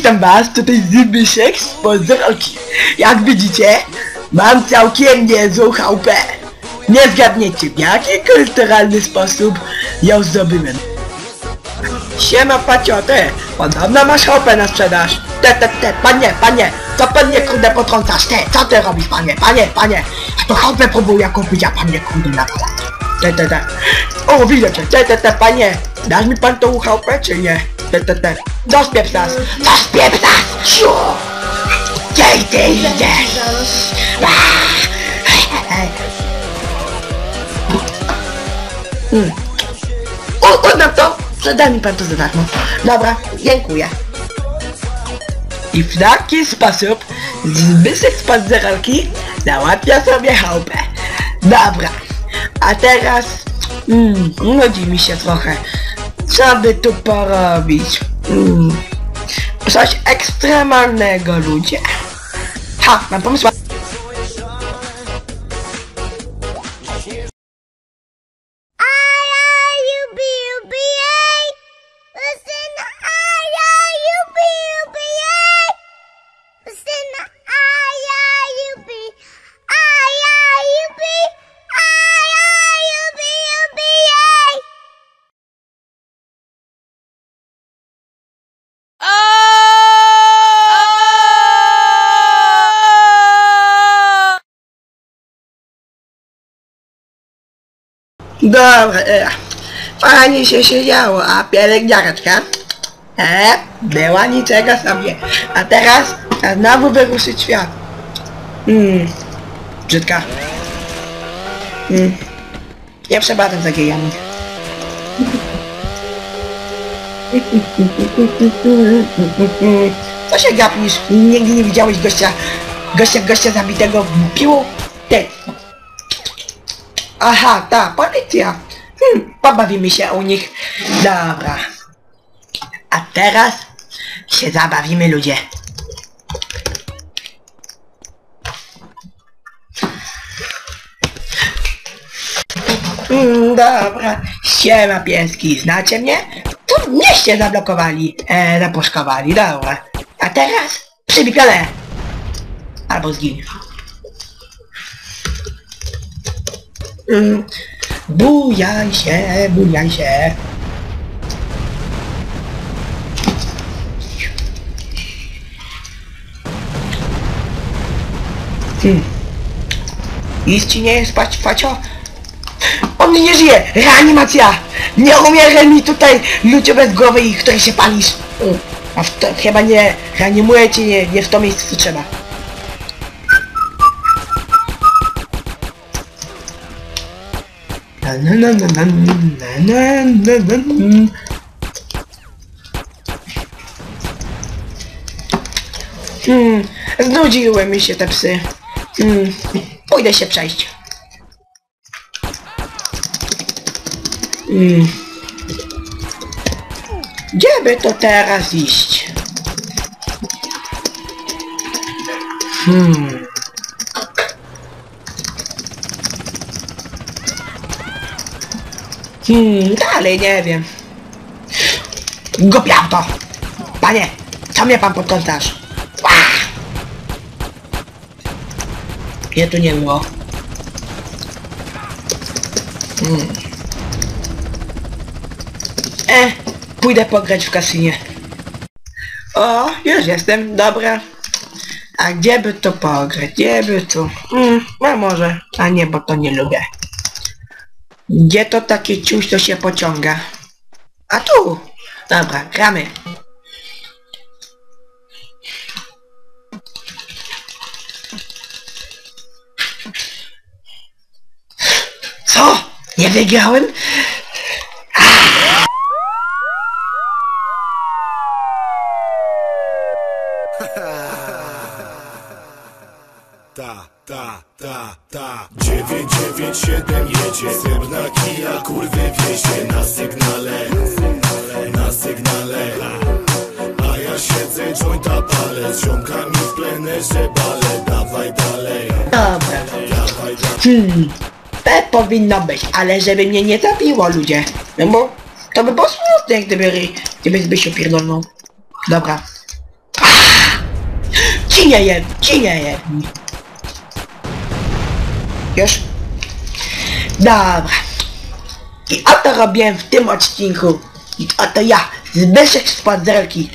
Witam was, tutaj Zbyszek z Pozdroki. Jak widzicie, mam całkiem niezłą chałupę. Nie zgadniecie w jaki kulturalny sposób ją zdobyłem. Siema pacioty, podobno masz chałupę na sprzedaż. Te, te, te, panie, panie, co pan mnie kurde potrącasz? Te, co ty robisz panie, panie, panie? A to chałupę próbuję kupić, a pan mnie kurde na Te, te, te. O, widzę cię, te, te, te, panie. Dasz mi pan tą chałupę, czy nie? Te, te, te. Zaspiew nas, zaspiew nas! Siu! Gdzie ty idziesz? Hmm. O, oddam to! Sprzedaj mi pan to za darmo. Dobra, dziękuję. I w taki sposób Zbyszek z panzeralki załatwia sobie chałupę. Dobra, a teraz... Mm, nudzi mi się trochę. Co by tu porobić? Mm, coś ekstremalnego, ludzie. Ha, mam pomysł. Dobra, e, fajnie się siedziało, a pielęgniareczka? E, była niczego sobie. A teraz a znowu wyruszyć świat. Hmm, brzydka. Hmm, nie przepadam za gejami. Co się gapisz? Nigdy nie widziałeś gościa, gościa, gościa zabitego piłą? Ty, Aha, ta, policja. Hmm, pobawimy się u nich. Dobra. A teraz się zabawimy ludzie. Mm, dobra. Siema pieski, znacie mnie? Tu mieście zablokowali, e, zapuszkowali, dobra. A teraz przybij pionę. Albo zgiń. Mm, Bujaj się, bujaj się. Hmm. Nic ci nie jest, pać, pacio? On nie żyje! Reanimacja! Nie umieraj mi tutaj, ludzie bez głowy i który się palisz. Mm. A to, chyba nie, reanimuję cię nie, nie w to miejsce co trzeba. Hmm, znudziły mi się te psy. Hmm, pójdę się przejść. Hmm. Gdzie by to teraz iść? Hmm. Hmm, dalej nie wiem. Głupiam to! Panie, co mnie pan podkątasz? Mnie tu nie było. Hmm. E, pójdę pograć w kasynie. O, już jestem, dobra. A gdzie by to pograć? Gdzie by tu? Hmm, no może. A nie, bo to nie lubię. Gdzie to takie ciuś, to się pociąga? A tu! Dobra, gramy. Co? Nie wygrałem? Ta, ta, ta, ta 997 jedzie Srebrna kija, kurwy wiezie Na sygnale, na sygnale A ja siedzę, jointa palę Z ziomkami w plenerze bale Dawaj dalej, Dobra. dawaj dalej Hmm. Te powinno być, ale żeby mnie nie zabiło ludzie. No bo to by było smutne, gdyby, gdyby Zbysiu pierdolnął. Dobra. nie jem, ci nie jem. Już? Dobra. I oto robiłem w tym odcinku. I oto ja, Zbyszek z Pazerki.